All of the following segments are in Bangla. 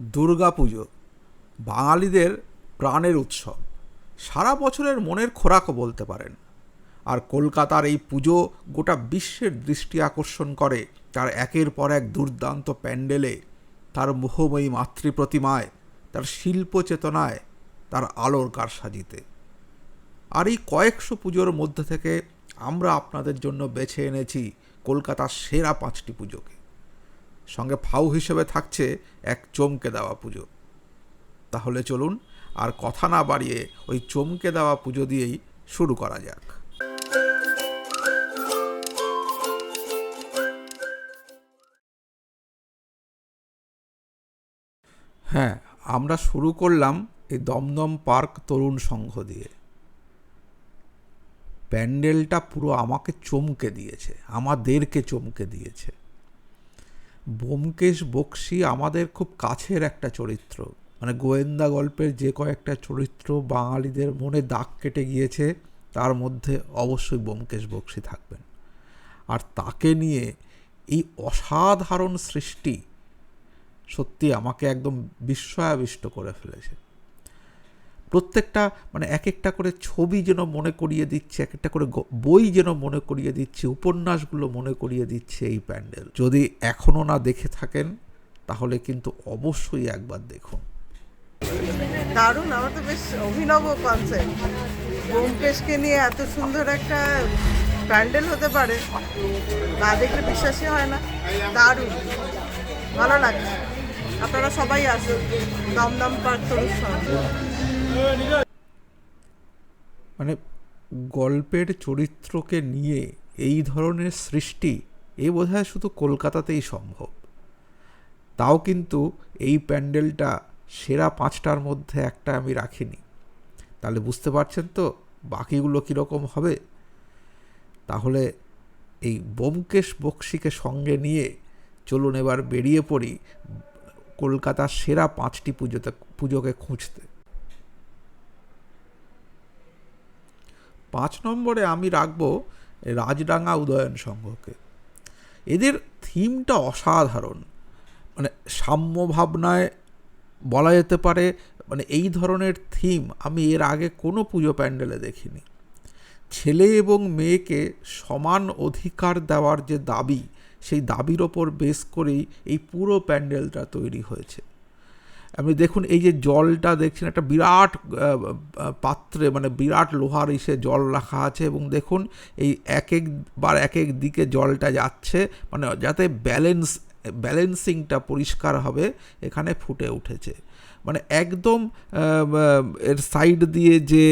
দুর্গাপুজো বাঙালিদের প্রাণের উৎসব। সারা বছরের মনের খোরাকও বলতে পারেন। আর কলকাতার এই পুজো গোটা বিশ্বের দৃষ্টি আকর্ষণ করে। তার একের পর এক দুর্দান্ত প্যান্ডেলে, তার মোহময়ী মাতৃপ্রতিমায়, তার শিল্প চেতনায়, তার আলোর কারসাজিতে। আর এই কয়েকশো পুজোর মধ্যে থেকে আমরা আপনাদের জন্য বেছে এনেছি কলকাতার সেরা পাঁচটি পুজোকে। সঙ্গে ফাউ হিসেবে থাকছে এক চমকে দেওয়া পুজো। তাহলে চলুন আর কথা না বাড়িয়ে ওই চমকে দেওয়া পুজো দিয়েই শুরু করা যাক। হ্যাঁ আমরা শুরু করলাম এই দমদম পার্ক তরুণ সংঘ দিয়ে। প্যান্ডেলটা পুরো আমাকে চমকে দিয়েছে, আমাদেরকে চমকে দিয়েছে। ব্যোমকেশ বক্সি আমাদের খুব কাছের একটা চরিত্র। মানে গোয়েন্দা গল্পের যে কয়েকটা চরিত্র বাঙালিদের মনে দাগ কেটে গিয়েছে, তার মধ্যে অবশ্যই ব্যোমকেশ বক্সি থাকবেন। আর তাকে নিয়ে এই অসাধারণ সৃষ্টি সত্যি আমাকে একদম বিস্ময়াবিষ্ট করে ফেলেছে। প্রত্যেকটা মানে এক একটা করে ছবি যেন মনে করিয়ে দিচ্ছে, এক একটা করে বই যেন মনে করিয়ে দিচ্ছে, উপন্যাসগুলো মনে করিয়ে দিচ্ছে এই প্যান্ডেল। যদি এখনও না দেখে থাকেন, তাহলে কিন্তু অবশ্যই একবার দেখুন। দারুণ, আমার তো বেশ অভিনব কনসেপ্ট ব্যোমকেশকে নিয়ে এত সুন্দর একটা প্যান্ডেল হতে পারে, না দেখলে বিশ্বাসই হয় না। দারুণ, ভালো লাগছে। আপনারা সবাই আসুন, দমদম পার্ক সংঘ। মানে গল্পের চরিত্রকে নিয়ে এই ধরনের সৃষ্টি, এ বোধহয় শুধু কলকাতাতেই সম্ভব। তাও কিন্তু এই প্যান্ডেলটা সেরা পাঁচটার মধ্যে একটা আমি রাখিনি। তাহলে বুঝতে পারছেন তো বাকিগুলো কীরকম হবে? তাহলে এই ব্যোমকেশ বক্সিকে সঙ্গে নিয়ে চলুন এবার বেরিয়ে পড়ি কলকাতার সেরা পাঁচটি পুজোতে, পুজোকে খুঁজতে। পাঁচ নম্বরে আমি রাখব রাজডাঙ্গা উদয়ন সংঘকে। এদের থিমটা অসাধারণ। মানে সাম্য ভাবনায় বলা যেতে পারে মানে এই ধরনের থিম আমি এর আগে কোনো পুজো প্যান্ডেলে দেখিনি। ছেলে এবং মেয়েকে সমান অধিকার দেওয়ার যে দাবি, সেই দাবির ওপর বেস করেই এই পুরো প্যান্ডেলটা তৈরি হয়েছে। আপনি দেখুন এই যে জলটা দেখছেন, একটা বিরাট পাত্রে মানে বিরাট লোহার ইসে জল রাখা আছে এবং দেখুন এই এক একবার এক এক দিকে জলটা যাচ্ছে মানে যাতে ব্যালেন্স ব্যালেন্সিংটা পরিষ্কার হবে, এখানে ফুটে উঠেছে। মানে একদম এর সাইড দিয়ে যে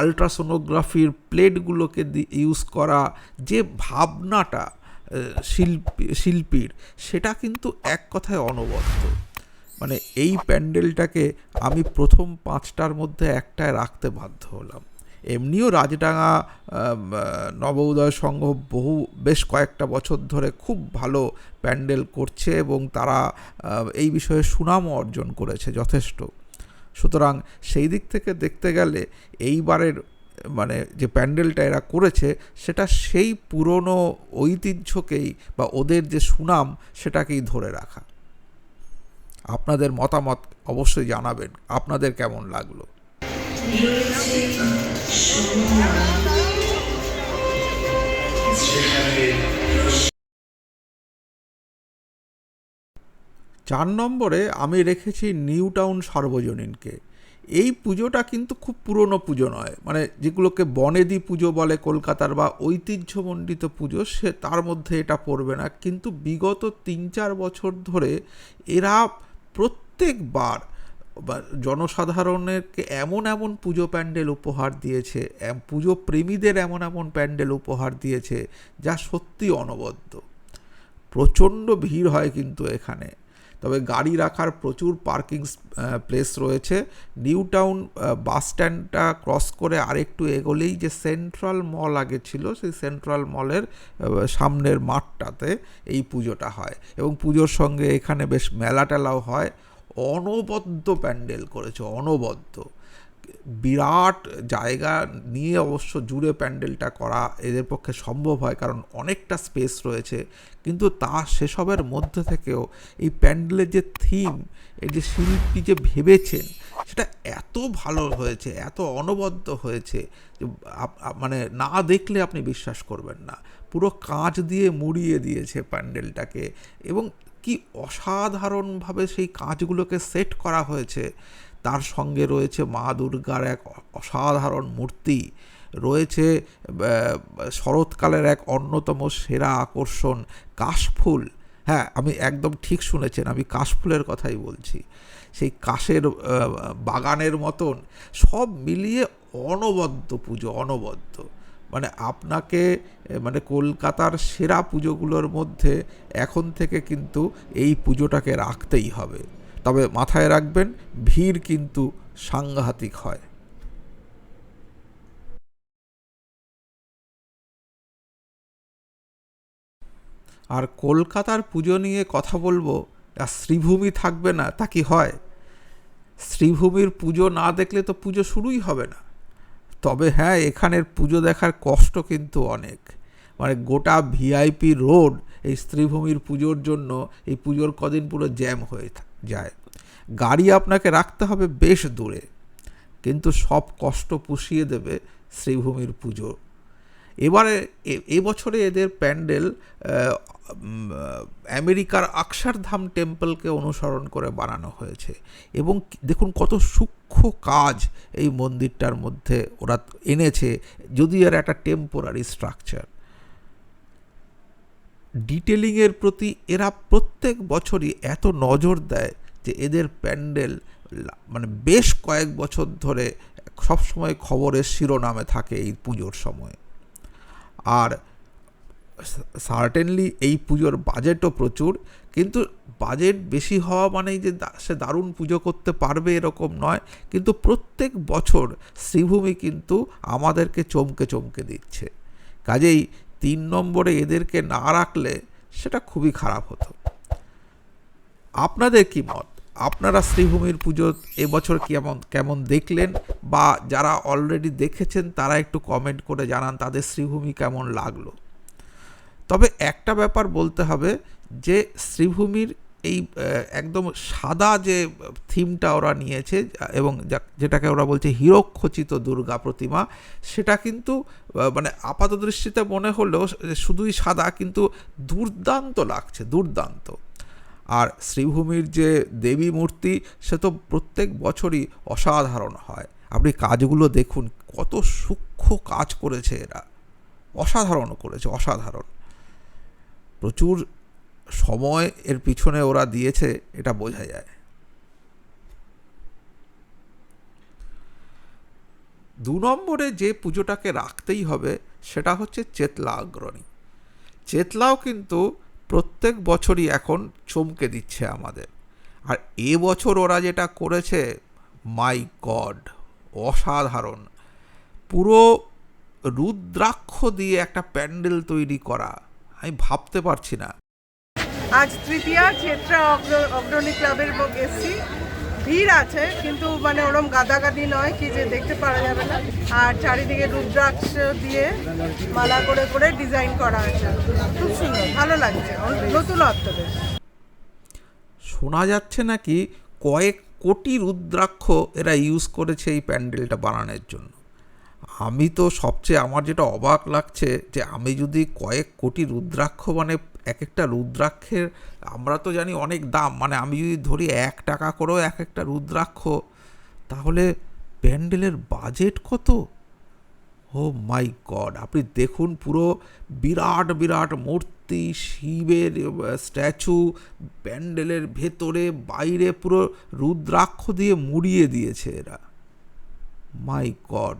আলট্রাসোনোগ্রাফির প্লেটগুলোকে ইউজ করা যে ভাবনাটা শিল্পী, শিল্পীর, সেটা কিন্তু এক কথায় অনবদ্য। মানে এই প্যান্ডেলটাকে আমি প্রথম পাঁচটার মধ্যে একটায় রাখতে বাধ্য হলাম। এমনিও রাজডাঙ্গা আম, আহ, নব উদয় সংঘ বহু বেশ কয়েকটা বছর ধরে খুব ভালো প্যান্ডেল করছে এবং তারা এই বিষয়ে সুনামও অর্জন করেছে যথেষ্ট। সুতরাং সেই দিক থেকে দেখতে গেলে এইবারের মানে যে প্যান্ডেলটা এরা করেছে সেটা সেই পুরনো ঐতিহ্যকেই বা ওদের যে সুনাম সেটাকেই ধরে রাখা। আপনাদের মতামত অবশ্যই জানাবেন। আপনাদের কেমন লাগল? চার নম্বরে আমি রেখেছি নিউ টাউন সার্বজনীনকে। এই পুজোটা কিন্তু খুব পুরনো পুজো নয়। মানে যেগুলোকে বনেদি পুজো বলে কলকাতার বা ঐতিহ্যমণ্ডিত পুজো, সে তার মধ্যে এটা পড়বে না। কিন্তু বিগত তিন চার বছর ধরে এরা প্রত্যেকবার জনসাধারণেরকে এমন এমন পুজো প্যান্ডেল উপহার দিয়েছে পুজো প্রেমীদের এমন এমন প্যান্ডেল উপহার দিয়েছে যা সত্যি অনবদ্য। প্রচণ্ড ভিড় হয় কিন্তু এখানে। তবে গাড়ি রাখার প্রচুর পার্কিং প্লেস রয়েছে। নিউ টাউন বাস স্ট্যান্ডটা ক্রস করে আরেকটু এগোলেই যে সেন্ট্রাল মল আগে ছিল, সেই সেন্ট্রাল মলের সামনের মাঠটাতে এই পুজোটা হয়। এবং পুজোর সঙ্গে এখানে বেশ মেলা টেলাও হয়। অনবদ্য প্যান্ডেল করেছে, অনবদ্য। বিরাট জায়গা নিয়ে অবশ্য জুড়ে প্যান্ডেলটা করা এদের পক্ষে সম্ভব হয়, কারণ অনেকটা স্পেস রয়েছে। কিন্তু তা সেসবের মধ্যে থেকেও এই প্যান্ডেলের যে থিম এই যে শিল্পী যে ভেবেছেন, সেটা এত ভালো হয়েছে, এত অনবদ্য হয়েছে যে মানে না দেখলে আপনি বিশ্বাস করবেন না। পুরো কাঁচ দিয়ে মুড়িয়ে দিয়েছে প্যান্ডেলটাকে এবং কি অসাধারণভাবে সেই কাঁচগুলোকে সেট করা হয়েছে। তার সঙ্গে রয়েছে মা দুর্গার এক অসাধারণ মূর্তি। রয়েছে শরৎকালের এক অন্যতম সেরা আকর্ষণ কাশফুল। হ্যাঁ আমি একদম ঠিক শুনেছেন, আমি কাশফুলের কথাই বলছি। সেই কাশের বাগানের মতন সব মিলিয়ে অনবদ্য পুজো, অনবদ্য। মানে আপনাকে মানে কলকাতার সেরা পুজোগুলোর মধ্যে এখন থেকে কিন্তু এই পুজোটাকে রাখতেই হবে। তবে মাথায় রাখবেন, ভিড় কিন্তু সাংঘাতিক হয়। আর কলকাতার পুজো নিয়ে কথা বলব আর শ্রীভূমি থাকবে না, তা কি হয়? শ্রীভূমির পুজো না দেখলে তো পুজো শুরুই হবে না। তবে হ্যাঁ এখানের পুজো দেখার কষ্ট কিন্তু অনেক। মানে গোটা ভিআইপি রোড এই স্ত্রীভূমির পুজোর জন্য এই পুজোর কদিন পুরো জ্যাম হয়ে থা- যায়। গাড়ি আপনাকে রাখতে হবে বেশ দূরে, কিন্তু সব কষ্ট পুষিয়ে দেবে শ্রীভূমির পুজো। এবারে এবছরে এদের প্যান্ডেল আমেরিকার অক্ষরধাম টেম্পলকে অনুসরণ করে বানানো হয়েছে। এবং দেখুন কত সূক্ষ্ম কাজ এই মন্দিরটার মধ্যে ওরা এনেছে যদি আর একটা টেম্পোরারি স্ট্রাকচার। ডিটেলিংয়ের প্রতি এরা প্রত্যেক বছরই এত নজর দেয় যে এদের প্যান্ডেল মানে বেশ কয়েক বছর ধরে সবসময় খবরের শিরোনামে থাকে এই পুজোর সময়। আর সার্টেনলি এই পুজোর বাজেটও প্রচুর, কিন্তু বাজেট বেশি হওয়া মানেই যে সে দারুণ পুজো করতে পারবে এরকম নয়, কিন্তু প্রত্যেক বছর শ্রীভূমি কিন্তু আমাদেরকে চমকে চমকে দিচ্ছে। কাজেই তিন নম্বরে এদেরকে না রাখলে সেটা খুবই খারাপ হতো। আপনাদের কি মত? আপনারা শ্রীভূমির পুজো এবছর কেমন কেমন দেখলেন? বা যারা অলরেডি দেখেছেন, তারা একটু কমেন্ট করে জানান তাদের শ্রীভূমি কেমন লাগল। তবে একটা ব্যাপার বলতে হবে যে, শ্রীভূমির এই একদম সাদা যে থিমটা ওরা নিয়েছে, এবং যেটাকে ওরা বলছে হিরোক্ষচিত দুর্গা প্রতিমা, সেটা কিন্তু মানে আপাত দৃষ্টিতে মনে হলেও শুধুই সাদা, কিন্তু দুর্দান্ত লাগছে, দুর্দান্ত। আর শ্রীভূমির যে দেবী মূর্তি, সে তো প্রত্যেক বছরই অসাধারণ হয়। আপনি কাজগুলো দেখুন, কত সূক্ষ্ম কাজ করেছে এরা। অসাধারণ করেছে, অসাধারণ। প্রচুর সময় এর পিছনে ওরা দিয়েছে, এটা বোঝা যায়। দু নম্বরে যে পুজোটাকে রাখতেই হবে, সেটা হচ্ছে চেতলা অগ্রণী চেতলাও কিন্তু প্রত্যেক বছরই এখন চমকে দিচ্ছে আমাদের। আর এ বছর ওরা যেটা করেছে, মাই গড, অসাধারণ। পুরো রুদ্রাক্ষ দিয়ে একটা প্যান্ডেল তৈরি করা, আমি ভাবতে পারছি না। আজ তৃতীয়া চেত্রা অগ্র- অগ্রণী ক্লাবের ব- এসছি ভিড় আছে, কিন্তু মানে ওরম গাদাগাদি নয় কি যে দেখতে পারা যাবে না। আর চারিদিকে রুদ্রাক্ষ দিয়ে মালা করে করে ডিজাইন করা আছে। খুব সুন্দর, ভালো লাগছে। নতুনত্ব শোনা যাচ্ছে নাকি কয়েক কোটি রুদ্রাক্ষ এরা ইউজ করেছে এই প্যান্ডেলটা বানানোর জন্য। আমি তো সবচেয়ে, আমার যেটা অবাক লাগছে যে আমি যদি কয়েক কোটি রুদ্রাক্ষ মানে এক একটা রুদ্রাক্ষের, আমরা তো জানি অনেক দাম মানে আমি যদি ধরি এক টাকা করেও এক একটা রুদ্রাক্ষ, তাহলে প্যান্ডেলের বাজেট কত? ও মাই গড, আপনি দেখুন পুরো বিরাট বিরাট মূর্তি, শিবের স্ট্যাচু, প্যান্ডেলের ভেতরে, বাইরে পুরো রুদ্রাক্ষ দিয়ে মুড়িয়ে দিয়েছে এরা। মাই গড।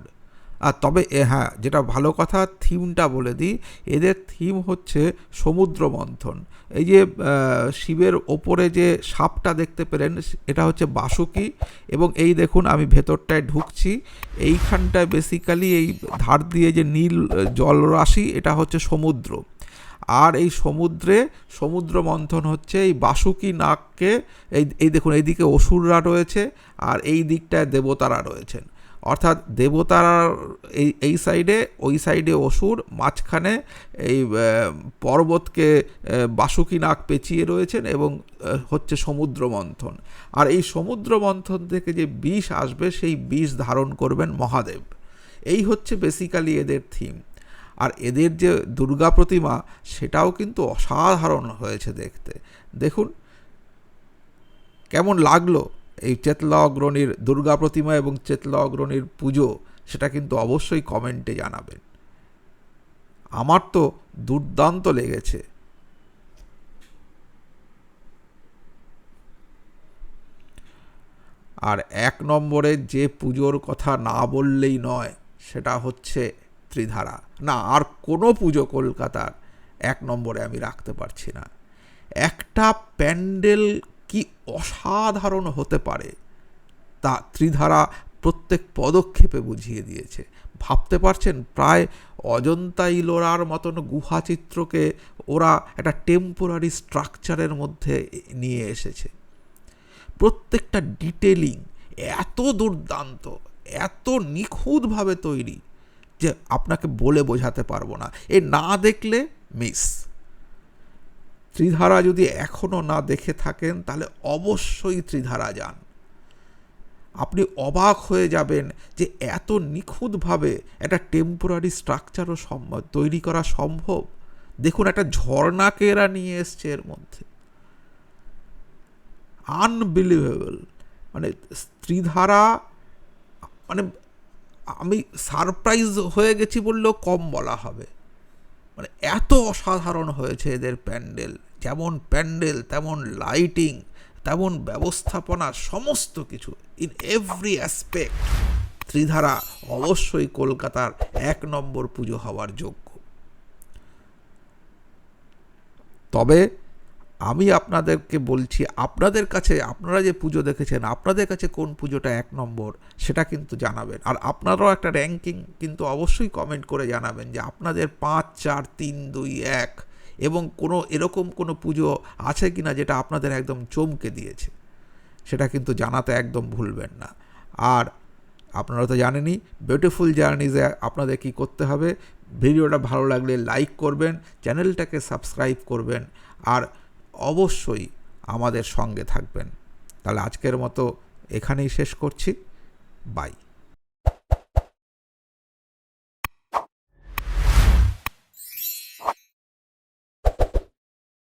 আর তবে হ্যাঁ যেটা ভালো কথা, থিমটা বলে দিই। এদের থিম হচ্ছে সমুদ্র মন্থন এই যে শিবের ওপরে যে সাপটা দেখতে পেলেন, এটা হচ্ছে বাসুকি এবং এই দেখুন, আমি ভেতরটায় ঢুকছি। এইখানটায় বেসিক্যালি এই ধার দিয়ে যে নীল জলরাশি, এটা হচ্ছে সমুদ্র। আর এই সমুদ্রে সমুদ্র মন্থন হচ্ছে এই বাসুকি নাককে এই এই দেখুন, এইদিকে অসুররা রয়েছে আর এই দিকটায় দেবতারা রয়েছেন। অর্থাৎ দেবতার এই এই সাইডে, ওই সাইডে অসুর, মাঝখানে এই পর্বতকে বাসুকি নাক পেঁচিয়ে রয়েছেন এবং হচ্ছে সমুদ্র মন্থন। আর এই সমুদ্র মন্থন থেকে যে বিষ আসবে, সেই বিষ ধারণ করবেন মহাদেব। এই হচ্ছে বেসিক্যালি এদের থিম আর এদের যে দুর্গা প্রতিমা, সেটাও কিন্তু অসাধারণ হয়েছে দেখতে। দেখুন, কেমন লাগল? এই চেতলা অগ্রণীর দুর্গা প্রতিমা এবং চেতলা অগ্রণীর পুজো, সেটা কিন্তু অবশ্যই কমেন্টে জানাবেন। আমার তো দুর্দান্ত লেগেছে। আর এক নম্বরে যে পুজোর কথা না বললেই নয়, সেটা হচ্ছে ত্রিধারা। না, আর কোনো পুজো কলকাতার এক নম্বরে আমি রাখতে পারছি না। একটা প্যান্ডেল কি অসাধারণ হতে পারে, তা ত্রিধারা প্রত্যেক পদক্ষেপে বুঝিয়ে দিয়েছে। ভাবতে পারছেন, প্রায় অজন্তা ইলোরার মতন গুহাচিত্রকে ওরা একটা টেম্পোরারি স্ট্রাকচারের মধ্যে নিয়ে এসেছে। প্রত্যেকটা ডিটেলিং এত দুর্দান্ত, এত নিখুঁতভাবে তৈরি যে আপনাকে বলে বোঝাতে পারব না। এ না দেখলে মিস ত্রিধারা যদি এখনও না দেখে থাকেন, তাহলে অবশ্যই ত্রিধারা যান। আপনি অবাক হয়ে যাবেন যে এত নিখুঁতভাবে একটা টেম্পোরারি স্ট্রাকচারও সম্ভব তৈরি করা সম্ভব। দেখুন একটা ঝর্ণাকে এরা নিয়ে এসছে এর মধ্যে। আনবিলিভেবল মানে স্ত্রীধারা মানে আমি সারপ্রাইজ হয়ে গেছি বললেও কম বলা হবে। মানে এত অসাধারণ হয়েছে এদের প্যান্ডেল। যেমন প্যান্ডেল, তেমন লাইটিং, তেমন ব্যবস্থাপনা, সমস্ত কিছু ইন এভরি অ্যাসপেক্ট ত্রিধারা অবশ্যই কলকাতার এক নম্বর পুজো হওয়ার যোগ্য। তবে আমি আপনাদেরকে বলছি, আপনাদের কাছে, আপনারা যে পুজো দেখেছেন, আপনাদের কাছে কোন পুজোটা এক নম্বর সেটা কিন্তু জানাবেন। আর আপনারাও একটা র্যাঙ্কিং কিন্তু অবশ্যই কমেন্ট করে জানাবেন যে আপনাদের পাঁচ, চার, তিন, দুই, এক এবং কোনো, এরকম কোনো পুজো আছে কি না যেটা আপনাদের একদম চমকে দিয়েছে। সেটা কিন্তু জানাতে একদম ভুলবেন না। আর আপনারা তো জানেনই বিউটিফুল জার্নিজে আপনাদের কি করতে হবে? ভিডিওটা ভালো লাগলে লাইক করবেন চ্যানেলটাকে সাবস্ক্রাইব করবেন। আর অবশ্যই আমাদের সঙ্গে থাকবেন। তাহলে আজকের মতো এখানেই শেষ করছি। বাই।